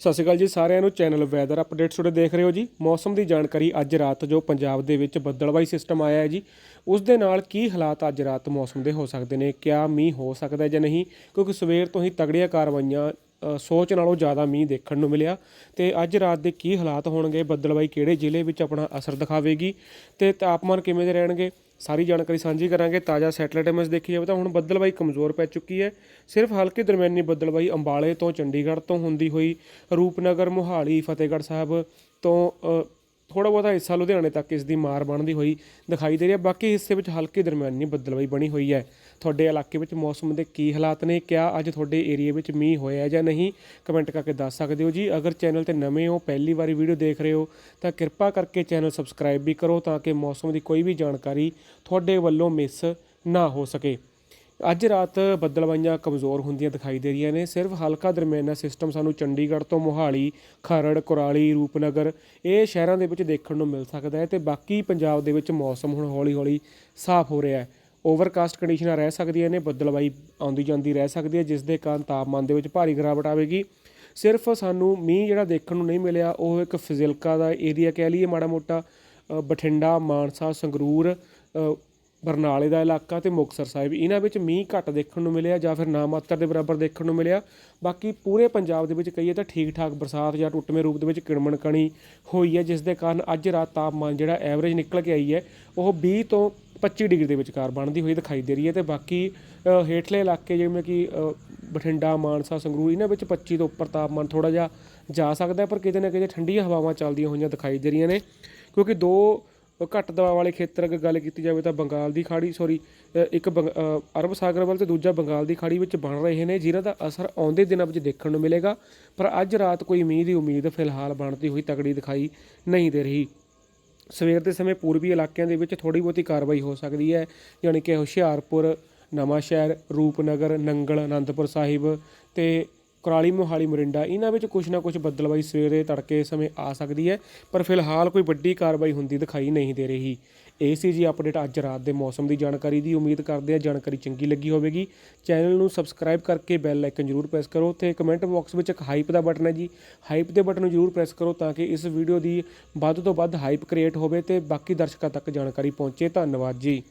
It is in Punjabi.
ਸਤਿ ਸ਼੍ਰੀ ਅਕਾਲ ਜੀ, ਸਾਰਿਆਂ ਨੂੰ ਚੈਨਲ ਵੈਦਰ ਅਪਡੇਟਸ ਤੁਹਾਡੇ ਦੇਖ ਰਹੇ ਹੋ ਜੀ। ਮੌਸਮ ਦੀ ਜਾਣਕਾਰੀ ਅੱਜ ਰਾਤ ਜੋ ਪੰਜਾਬ ਦੇ ਵਿੱਚ ਬੱਦਲਵਾਈ ਸਿਸਟਮ ਆਇਆ ਹੈ ਜੀ, ਉਸ ਦੇ ਨਾਲ ਕੀ ਹਾਲਾਤ ਅੱਜ ਰਾਤ ਮੌਸਮ ਦੇ ਹੋ ਸਕਦੇ ਨੇ, ਕਿਆ ਮੀਂਹ ਹੋ ਸਕਦਾ ਜਾਂ ਨਹੀਂ? ਕਿਉਂਕਿ ਸਵੇਰ ਤੋਂ ਹੀ ਤਗੜੀਆਂ ਕਾਰਵਾਈਆਂ ਸੋਚ ਨਾਲੋਂ ਜ਼ਿਆਦਾ ਮੀਂਹ ਦੇਖਣ ਨੂੰ ਮਿਲਿਆ। ਤੇ ਅੱਜ ਰਾਤ ਦੇ ਕੀ ਹਾਲਾਤ ਹੋਣਗੇ? ਬੱਦਲਵਾਈ ਕਿਹੜੇ ਜ਼ਿਲ੍ਹੇ ਵਿੱਚ ਆਪਣਾ ਅਸਰ ਦਿਖਾਵੇਗੀ? ਤੇ ਤਾਪਮਾਨ ਕਿਵੇਂ ਦੇ ਰਹਿਣਗੇ? ਸਾਰੀ ਜਾਣਕਾਰੀ ਸਾਂਝੀ ਕਰਾਂਗੇ। ਤਾਜ਼ਾ ਸੈਟਲਾਈਟ ਇਮੇਜ ਦੇਖੀ ਜਾਵੇ ਤਾਂ ਹੁਣ ਬੱਦਲਬਾਈ ਕਮਜ਼ੋਰ ਪੈ ਚੁੱਕੀ ਹੈ। ਸਿਰਫ ਹਲਕੀ ਦਰਮਿਆਨੀ ਬੱਦਲਬਾਈ ਅੰਬਾਲੇ ਤੋਂ ਚੰਡੀਗੜ੍ਹ ਤੋਂ ਹੁੰਦੀ ਹੋਈ ਰੂਪਨਗਰ, ਮੋਹਾਲੀ, ਫਤਿਹਗੜ੍ਹ ਸਾਹਿਬ ਤੋਂ ਥੋੜਾ ਬਹੁਤਾ ਹਿੱਸਾ ਲੁਧਿਆਣੇ ਤੱਕ ਇਸ ਦੀ ਮਾਰ ਬਣਦੀ ਹੋਈ ਦਿਖਾਈ ਦੇ ਰਹੀ ਹੈ। ਬਾਕੀ ਹਿੱਸੇ ਵਿੱਚ ਹਲਕੀ ਦਰਮਿਆਨੀ ਬੱਦਲਬਾਈ ਬਣੀ ਹੋਈ ਹੈ। ਤੁਹਾਡੇ ਇਲਾਕੇ ਵਿੱਚ ਮੌਸਮ ਦੇ ਕੀ ਹਾਲਾਤ ਨੇ? ਕਿਆ ਅੱਜ ਤੁਹਾਡੇ ਏਰੀਆ ਵਿੱਚ ਮੀਂਹ ਹੋਇਆ ਜਾਂ ਨਹੀਂ? ਕਮੈਂਟ ਕਰਕੇ ਦੱਸ ਸਕਦੇ ਹੋ ਜੀ। ਅਗਰ ਚੈਨਲ ਤੇ ਨਵੇਂ ਹੋ, ਪਹਿਲੀ ਵਾਰੀ ਵੀਡੀਓ ਦੇਖ ਰਹੇ ਹੋ, ਤਾਂ ਕਿਰਪਾ ਕਰਕੇ ਚੈਨਲ ਸਬਸਕ੍ਰਾਈਬ ਵੀ ਕਰੋ ਤਾਂ ਕਿ ਮੌਸਮ ਦੀ ਕੋਈ ਵੀ ਜਾਣਕਾਰੀ ਤੁਹਾਡੇ ਵੱਲੋਂ ਮਿਸ ਨਾ ਹੋ ਸਕੇ। ਅੱਜ ਰਾਤ ਬੱਦਲਵਾਈਆਂ ਕਮਜ਼ੋਰ ਹੁੰਦੀਆਂ ਦਿਖਾਈ ਦੇ ਰਹੀਆਂ ਨੇ। ਸਿਰਫ ਹਲਕਾ ਦਰਮਿਆਨਾ ਸਿਸਟਮ ਸਾਨੂੰ ਚੰਡੀਗੜ੍ਹ ਤੋਂ ਮੋਹਾਲੀ, ਖਰੜ, ਕੁਰਾਲੀ, ਰੂਪਨਗਰ ਇਹ ਸ਼ਹਿਰਾਂ ਦੇ ਵਿੱਚ ਦੇਖਣ ਨੂੰ ਮਿਲ ਸਕਦਾ ਹੈ ਤੇ ਬਾਕੀ ਪੰਜਾਬ ਦੇ ਵਿੱਚ ਮੌਸਮ ਹੁਣ ਹੌਲੀ-ਹੌਲੀ ਸਾਫ਼ ਹੋ ਰਿਹਾ ਹੈ। ਓਵਰਕਾਸਟ ਕੰਡੀਸ਼ਨਾਂ ਰਹਿ ਸਕਦੀਆਂ ਨੇ, ਬੱਦਲਵਾਈ ਆਉਂਦੀ ਜਾਂਦੀ ਰਹਿ ਸਕਦੀ ਹੈ, ਜਿਸ ਦੇ ਕਾਰਨ ਤਾਪਮਾਨ ਦੇ ਵਿੱਚ ਭਾਰੀ ਗਿਰਾਵਟ ਆਵੇਗੀ। ਸਿਰਫ ਸਾਨੂੰ ਮੀਂਹ ਜਿਹੜਾ ਦੇਖਣ ਨੂੰ ਨਹੀਂ ਮਿਲਿਆ, ਉਹ ਇੱਕ ਫਜ਼ਿਲਕਾ ਦਾ ਏਰੀਆ ਕਹਿ ਲਈਏ ਮਾੜਾ ਮੋਟਾ ਬਠਿੰਡਾ, ਮਾਨਸਾ, ਸੰਗਰੂਰ ਬਰਨਾਲੇ ਦਾ ਇਲਾਕਾ ਤੇ ਮੁਕਤਸਰ ਸਾਹਿਬ। ਇਹਨਾਂ ਵਿੱਚ ਮੀਂਹ ਘੱਟ ਦੇਖਣ ਨੂੰ ਮਿਲਿਆ ਜਾਂ ਫਿਰ ਨਾ ਮਾਤਰ ਦੇ ਬਰਾਬਰ ਦੇਖਣ ਨੂੰ ਮਿਲਿਆ। ਬਾਕੀ ਪੂਰੇ ਪੰਜਾਬ ਦੇ ਵਿੱਚ ਕਹੀਏ ਤਾਂ ਠੀਕ ਠਾਕ ਬਰਸਾਤ ਜਾਂ ਟੁੱਟਵੇਂ ਰੂਪ ਦੇ ਵਿੱਚ ਕਿਣਮਣ ਕਣੀ ਹੋਈ ਹੈ, ਜਿਸ ਦੇ ਕਾਰਨ ਅੱਜ ਰਾਤ ਤਾਪਮਾਨ ਜਿਹੜਾ ਐਵਰੇਜ ਨਿਕਲ ਕੇ ਆਈ ਹੈ, ਉਹ 20 ਤੋਂ 25 ਡਿਗਰੀ ਦੇ ਵਿਚਕਾਰ ਬਣਦੀ ਹੋਈ ਦਿਖਾਈ ਦੇ ਰਹੀ ਹੈ ਤੇ ਬਾਕੀ ਹੇਠਲੇ ਇਲਾਕੇ ਜਿਵੇਂ ਕਿ ਬਠਿੰਡਾ, ਮਾਨਸਾ, ਸੰਗਰੂਰ, ਇਹਨਾਂ ਵਿੱਚ 25 ਤੋਂ ਉੱਪਰ ਤਾਪਮਾਨ ਥੋੜਾ ਜਿਹਾ ਜਾ ਸਕਦਾ ਪਰ ਕਿਤੇ ਨਾ ਕਿਤੇ ਠੰਡੀਆਂ ਹਵਾਵਾਂ ਚੱਲਦੀਆਂ ਹੋਈਆਂ ਦਿਖਾਈ ਦੇ ਰਹੀਆਂ ਨੇ। ਕਿਉਂਕਿ ਦੋ ਘੱਟ ਦਬਾਅ ਵਾਲੇ ਖੇਤਰ ਅਗਰ ਗੱਲ ਕੀਤੀ ਜਾਵੇ ਤਾਂ ਬੰਗਾਲ ਦੀ ਖਾੜੀ ਸੌਰੀ ਇੱਕ ਬੰਗ- ਅਰਬ ਸਾਗਰ ਵੱਲ ਤੇ ਦੂਜਾ ਬੰਗਾਲ ਦੀ ਖਾੜੀ ਵਿੱਚ ਬਣ ਰਹੇ ਨੇ ਜਿਨ੍ਹਾਂ ਦਾ ਅਸਰ ਆਉਂਦੇ ਦਿਨਾਂ ਵਿੱਚ ਦੇਖਣ ਨੂੰ ਮਿਲੇਗਾ। ਪਰ ਅੱਜ ਰਾਤ ਕੋਈ ਮੀਂਹ ਦੀ ਉਮੀਦ ਫਿਲਹਾਲ ਬਣਦੀ ਹੋਈ ਤਕੜੀ ਦਿਖਾਈ ਨਹੀਂ ਦੇ ਰਹੀ। ਸਵੇਰ ਦੇ ਸਮੇਂ ਪੂਰਬੀ ਇਲਾਕਿਆਂ ਦੇ ਵਿੱਚ ਥੋੜੀ ਬਹੁਤੀ ਕਾਰਵਾਈ ਹੋ ਸਕਦੀ ਹੈ, ਯਾਨੀ ਕਿ ਹੁਸ਼ਿਆਰਪੁਰ ਨਵਾਂ ਸ਼ਹਿਰ ਰੂਪਨਗਰ, ਨੰਗਲ, ਅਨੰਦਪੁਰ ਸਾਹਿਬ ਤੇ ਕੁਰਾਲੀ ਮੋਹਾਲੀ ਮੋਰਿੰਡਾ, ਇਹਨਾਂ ਵਿੱਚ ਕੁਝ ਨਾ ਕੁਝ ਬੱਦਲਬਾਈ ਸਵੇਰੇ ਤੜਕੇ ਸਮੇਂ ਆ ਸਕਦੀ ਹੈ, ਪਰ ਫਿਲਹਾਲ ਕੋਈ ਵੱਡੀ ਕਾਰਵਾਈ ਹੁੰਦੀ ਦਿਖਾਈ ਨਹੀਂ ਦੇ ਰਹੀ। ਇਹ ਸੀ ਜੀ ਅਪਡੇਟ ਅੱਜ ਰਾਤ ਦੇ ਮੌਸਮ ਦੀ ਜਾਣਕਾਰੀ ਦੀ। ਉਮੀਦ ਕਰਦੇ ਹਾਂ ਜਾਣਕਾਰੀ ਚੰਗੀ ਲੱਗੀ ਹੋਵੇਗੀ। ਚੈਨਲ ਨੂੰ ਸਬਸਕ੍ਰਾਈਬ ਕਰਕੇ ਬੈਲ ਆਈਕਨ ਜ਼ਰੂਰ ਪ੍ਰੈਸ ਕਰੋ ਤੇ ਕਮੈਂਟ ਬਾਕਸ ਵਿੱਚ ਇੱਕ ਹਾਈਪ ਦਾ ਬਟਨ ਹੈ ਜੀ। ਹਾਈਪ ਦੇ ਬਟਨ ਨੂੰ ਜ਼ਰੂਰ ਪ੍ਰੈਸ ਕਰੋ ਤਾਂ ਕਿ ਇਸ ਵੀਡੀਓ ਦੀ ਵੱਧ ਤੋਂ ਵੱਧ ਹਾਈਪ ਕ੍ਰੀਏਟ ਹੋਵੇ ਤੇ ਬਾਕੀ ਦਰਸ਼ਕਾਂ ਤੱਕ ਜਾਣਕਾਰੀ ਪਹੁੰਚੇ। ਧੰਨਵਾਦ ਜੀ।